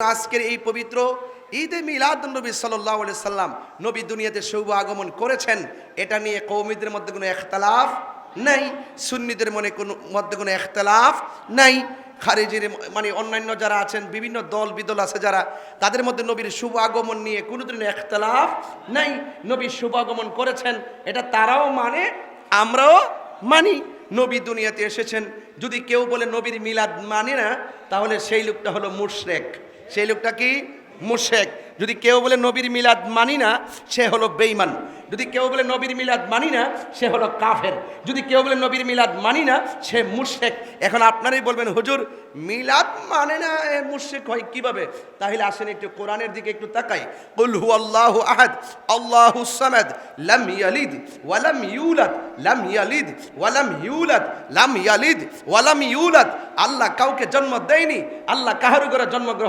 আজকের এই পবিত্র ঈদে মিলাদ নবী সাল্লাহ সাল্লাম নবী দুনিয়াতে শুভ আগমন করেছেন। এটা নিয়ে কৌমিদের মধ্যে কোনো এখতালাফ নাই, সুন্নিদের মনে কোনো, মধ্যে কোনো এখতালাফ নাই। খারিজির মানে অন্যান্য যারা আছেন, বিভিন্ন দল, বিদল আছে যারা, তাদের মধ্যে নবীর শুভ আগমন নিয়ে কোনো দিনের এখতালাফ নাই। নবীর শুভ আগমন করেছেন, এটা তারাও মানে আমরাও মানি। নবী দুনিয়াতে এসেছেন, যদি কেউ বলে নবীর মিলাদ মানে না, তাহলে সেই লোকটা হলো মুশরেক। সেই লোকটা কি? মুশেক। যদি কেউ বলে নবীর মিলাদ মানি না, সে হলো বেইমান যদি কেউ বলে নবীর মিলাদ মানি না, সে হলো কাফের। যদি কেউ বলে নবীর মিলাদ মানি না, সে মুশেক। এখন আপনারাই বলবেন, হুজুর, মিলাদ মানে না এ মুশেক হয় কীভাবে? তাহলে আসেন একটু কোরআনের দিকে একটু তাকাই। কুল হু আল্লাহ আহাদ, আল্লাহু সামাদ, লাম ইয়ালিদ, ওয়ালাম ইউলাদ, লাম ইয়ালিদ, ওয়ালাম ইউলাদ, লাম ইয়ালিদ, ওয়ালাম ইউলাদ। আল্লাহ কাউকে জন্ম দেয়নি, আল্লাহ কাহারু করে জন্মগ্রহণ